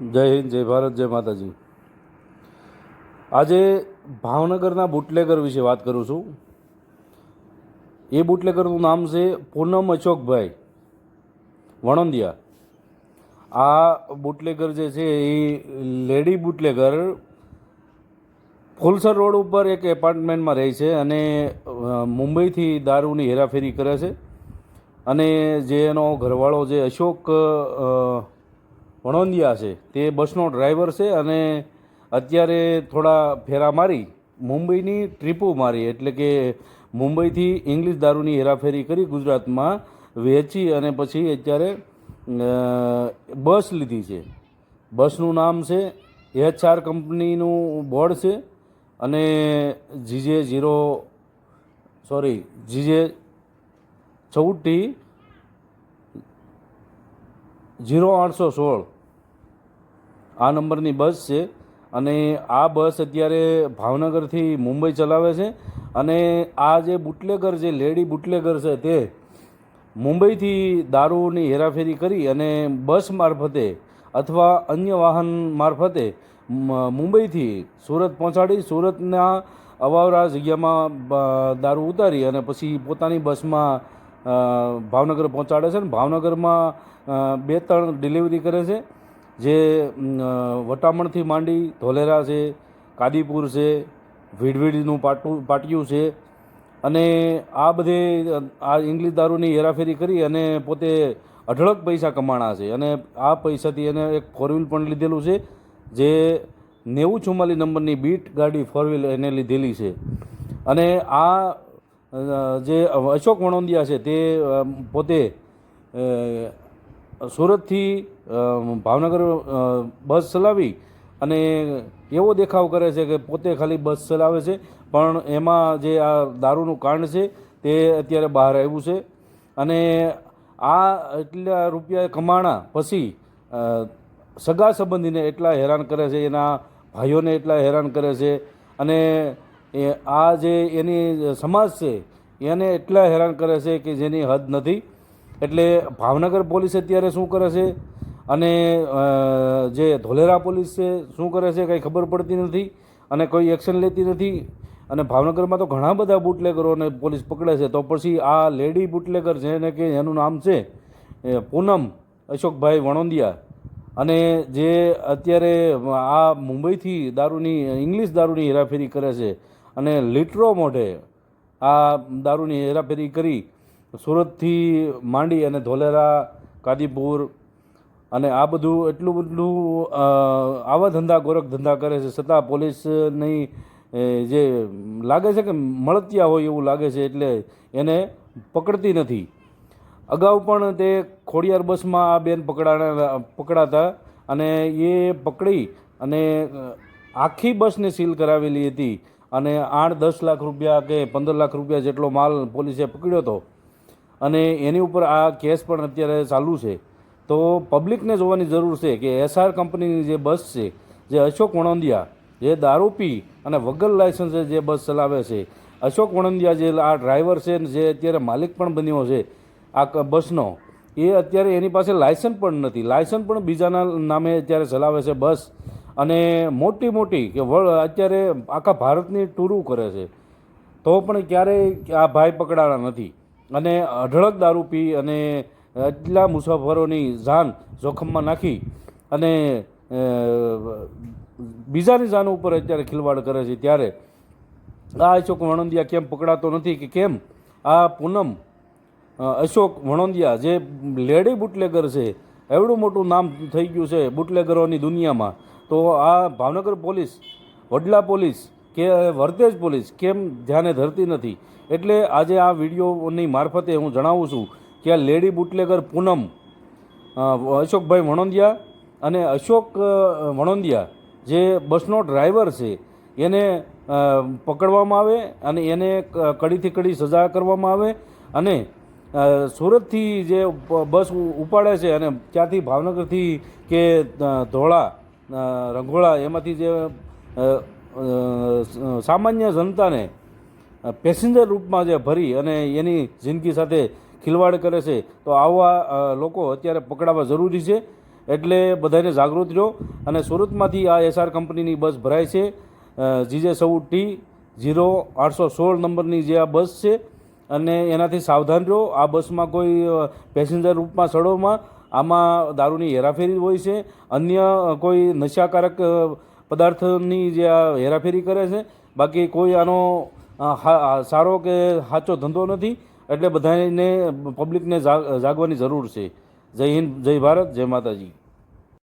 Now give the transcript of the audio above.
જય હિન્દ, જય ભારત, જય માતાજી. આજે ભાવનગરના બુટલેગર વિશે વાત કરું છું. એ બુટલેગરનું નામ છે પૂનમ અશોકભાઈ વણંદિયા. આ બુટલેગર જે છે એ લેડી બુટલેગર ફુલસર રોડ ઉપર એક એપાર્ટમેન્ટમાં રહે છે અને મુંબઈથી દારૂની હેરાફેરી કરે છે. અને જે એનો ઘરવાળો જે અશોક વણોંદિયા છે. તે બસનો ડ્રાઈવર છે અને અત્યારે થોડા ફેરા મારી, મુંબઈની ટ્રીપો મારી, એટલે કે મુંબઈથી ઇંગ્લિશ દારૂની હેરાફેરી કરી ગુજરાતમાં વેચી અને પછી અત્યારે બસ લીધી છે. બસનું નામ છે, એચઆર કંપનીનું બોર્ડ છે અને જીજે ઝીરો, સોરી, જીજે ચૌટી ઝીરો આઠસો સોળ. આ નંબરની બસ છે અને આ બસ અત્યારે ભાવનગરથી મુંબઈ ચલાવે છે અને આ જે બુટલેગર જે લેડી બુટલેગર છે તે મુંબઈથી દારૂની હેરાફેરી કરી અને બસ મારફતે અથવા અન્ય વાહન મારફતે મુંબઈથી સુરત પહોંચાડી સુરતના અવાવરા જગ્યામાં દારૂ ઉતારી અને પછી પોતાની બસમાં ભાવનગર પહોંચાડે છે અને ભાવનગરમાં બે ત્રણ ડિલિવરી કરે છે. જે વટામણથી માંડી ધોલેરા છે, કાદીપુર છે ભીડભીડનું પાટું, પાટિયું છે અને આ બધે આ ઇંગ્લિશ દારૂની હેરાફેરી કરી અને પોતે અઢળક પૈસા કમાણા છે અને આ પૈસાથી એને એક ફોર વ્હીલ પણ લીધેલું છે, જે નેવું ચુમ્માલીસ નંબરની બીટ ગાડી ફોર વ્હીલ એને લીધેલી છે. અને આ જે અશોક વણોંદિયા છે તે પોતે સુરતથી ભાવનગર બસ ચલાવી અને એવો દેખાવ કરે છે કે પોતે ખાલી બસ ચલાવે છે. પણ એમાં જે આ દારૂનું કાંડ છે તે અત્યારે બહાર આવ્યું છે. અને આ એટલા રૂપિયા કમાણા પછી સગા સંબંધીને એટલા હેરાન કરે છે, એના ભાઈઓને એટલા હેરાન કરે છે. અને આ જે એની સમાજ છે, એને એટલા હેરાન કરે છે કે જેની હદ નથી. એટલે ભાવનગર પોલીસ અત્યારે શું કરે છે અને જે ધોલેરા પોલીસ છે, શું કરે છે કંઈ ખબર પડતી નથી અને કોઈ એક્શન લેતી નથી. અને ભાવનગરમાં તો ઘણા બધા બુટલેગરોને પોલીસ પકડે છે. તો પછી આ લેડી બુટલેગર છે ને કે એનું નામ છે પૂનમ અશોકભાઈ વણોંદિયા. અને જે અત્યારે આ મુંબઈથી દારૂની, ઇંગ્લિશ દારૂની હેરાફેરી કરે છે અને લીટરો મોઢે આ દારૂની હેરાફેરી કરી સુરતથી માંડી અને ધોલેરા, કાદીપુર અને આ બધું એટલું બધું આવા ધંધા ગોરખ ધંધા કરે છે, છતાં પોલીસની જે લાગે છે કે મળતિયા હોય એવું લાગે છે એટલે એને પકડતી નથી. અગાઉ પણ તે ખોડિયાર બસમાં આ બેન પકડાણા, પકડાતા અને એ પકડી અને આખી બસને સીલ કરાવેલી હતી અને આઠ દસ લાખ રૂપિયા કે પંદર લાખ રૂપિયા જેટલો માલ પોલીસે પકડ્યો હતો. અને એની ઉપર આ કેસ પણ અત્યારે ચાલુ છે. તો પબ્લિકને જોવાની જરૂર છે કે એસઆર કંપનીની જે બસ છે, જે અશોક વણંદિયા, જે દારૂ પી અને વગર લાયસન્સે જે બસ ચલાવે છે, અશોક વણંદિયા જે આ ડ્રાઈવર છે જે અત્યારે માલિક પણ બન્યો છે, આ બસનો, એ અત્યારે એની પાસે લાયસન્સ પણ નથી. લાયસન્સ પણ બીજાના નામે અત્યારે ચલાવે છે બસ. અને મોટી મોટી કે અત્યારે આખા ભારતની ટૂરું કરે છે. તો પણ ક્યારેય આ ભાઈ પકડાણા નથી. અને અઢળક દારૂ પી અને એટલા મુસાફરોની જાન જોખમમાં નાખી અને બીજાની જાન ઉપર અત્યારે ખિલવાડ કરે છે ત્યારે. આ અશોક વણંદિયા કેમ પકડાતો નથી કે કેમ? આ પૂનમ અશોક વણંદિયા જે લેડી બુટલેગર છે, એવડું મોટું નામ થઈ ગયું છે બુટલેગરોની દુનિયામાં. તો આ ભાવનગર પોલીસ, વડલા પોલીસ કે વર્તેજ પોલીસ કેમ ધ્યાને ધરતી નથી? એટલે આજે આ વિડીયોની મારફતે હું જણાવું છું કે આ લેડી બુટલેગર પૂનમ અશોકભાઈ વણોંદિયા અને અશોક વણોંદિયા જે બસનો ડ્રાઈવર છે, એને પકડવામાં આવે અને એને કડીથી કડી સજા કરવામાં આવે અને સુરતથી જે બસ ઉપાડે છે અને ત્યાંથી ભાવનગરથી કે ધોળા રંગોળા, એમાંથી જે સામાન્ય જનતાને પેસેન્જર રૂપમાં જે ભરી અને એની જિંદગી સાથે ખિલવાડ કરે છે, તો આવા લોકો અત્યારે પકડાવા જરૂરી છે. એટલે બધાને જાગૃત રહો અને સુરતમાંથી આ એસઆર કંપનીની બસ ભરાય છે. જીજે સૌ ટી ઝીરો આઠસો સોળ નંબરની જે આ બસ છે અને એનાથી સાવધાન રહો આ બસમાં કોઈ પેસેન્જર રૂપમાં સડોમાં આમાં દારૂની હેરાફેરી હોય છે. અન્ય કોઈ નશાકારક પદાર્થની જે આ હેરાફેરી કરે છે, બાકી કોઈ આનો સારો કે સાચો ધંધો નથી, એટલે બધાને પબ્લિકને જાગવાની જરૂર છે. જય હિન્દ, જય ભારત, જય માતાજી.